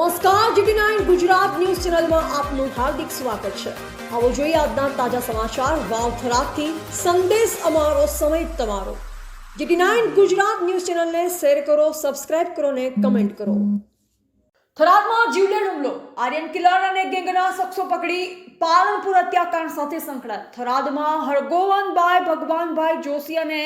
નમસ્કાર, GT nine Gujarat news ચેનલમાં આપનું હાર્દિક સ્વાગત છે. આવો જોઈએ આજના તાજા સમાચાર. વાવ થરાદથી સંદેશ અમારો, સમય તમારો. જીટી નાઇન ગુજરાત ન્યૂઝ ચેનલને શેર કરો, સબસ્ક્રાઇબ કરો ને કમેન્ટ કરો. થરાદમાં જીવલેણ હુમલો. આર્યન કિલર અને ગેંગના શખ્સો પકડી પાલનપુર હત્યાકાંડ સાથે સંકળાય થરાદમાં હરગોવનભાઈ ભગવાનભાઈ જોશી અને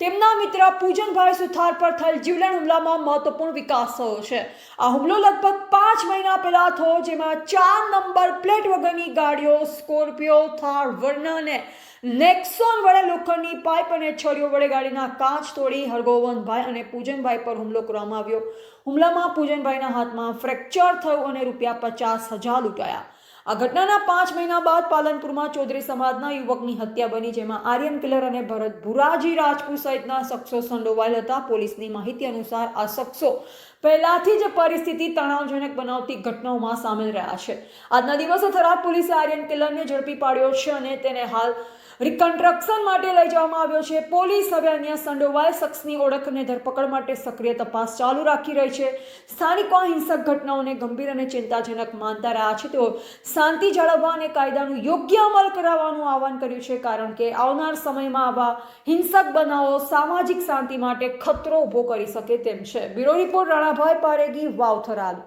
તેમના મિત્ર પૂજનભાઈ સુથાર પર થયેલ જીવલેણ હુમલામાં મહત્વપૂર્ણ વિકાસ થયો છે. આ હુમલો લગભગ પાંચ મહિના પહેલા થયો, જેમાં ચાર નંબર પ્લેટ વગરની ગાડીઓ, સ્કોર્પિયો, થાર, વર્ના અને નેક્સોન વડે લોખંડની પાઇપ અને છરીઓ વડે ગાડીના કાચ તોડી હરગોવનભાઈ અને પૂજનભાઈ પર હુમલો કરવામાં આવ્યો. હુમલામાં પૂજનભાઈના હાથમાં ફ્રેક્ચર થયું અને રૂપિયા પચાસ હજાર લૂંટાયા. આ ઘટનાના પાંચ મહિના બાદ પાલનપુરમાં ચૌધરી સમાજના યુવકની હત્યા બની, જેમાં આર્યન કિલર અને ભરત ભુરાજી રાજપૂત સહિતના શખ્સો સંડોવાયેલ હતા. પોલીસની માહિતી અનુસાર આ શખ્સો પહેલાથી જ પરિસ્થિતિ તણાવજનક બનાવતી ઘટનાઓમાં સામેલ રહ્યા છે. આજના દિવસે થરાદ પોલીસે આર્યન કિલરને ઝડપી પાડ્યો છે અને તેને હાલ રિકન્સ્ટ્રક્શન માટે લઈ જવામાં આવ્યો છે. પોલીસ હવે અન્ય સંડોવાયેલ શખ્સની ઓળખ અને ધરપકડ માટે સક્રિય તપાસ ચાલુ રાખી રહી છે. સ્થાનિકો હિંસક ઘટનાઓને ગંભીર અને ચિંતાજનક માનતા રહ્યા છે. તેઓ શાંતિ જાળવવા અને કાયદાનું યોગ્ય અમલ કરાવવાનું આહવાન કર્યું છે, કારણ કે આવનાર સમયમાં આવા હિંસક બનાવો સામાજિક શાંતિ માટે ખતરો ઊભો કરી શકે તેમ છે. Bureau report Ranabhai Paregi Vav Tharad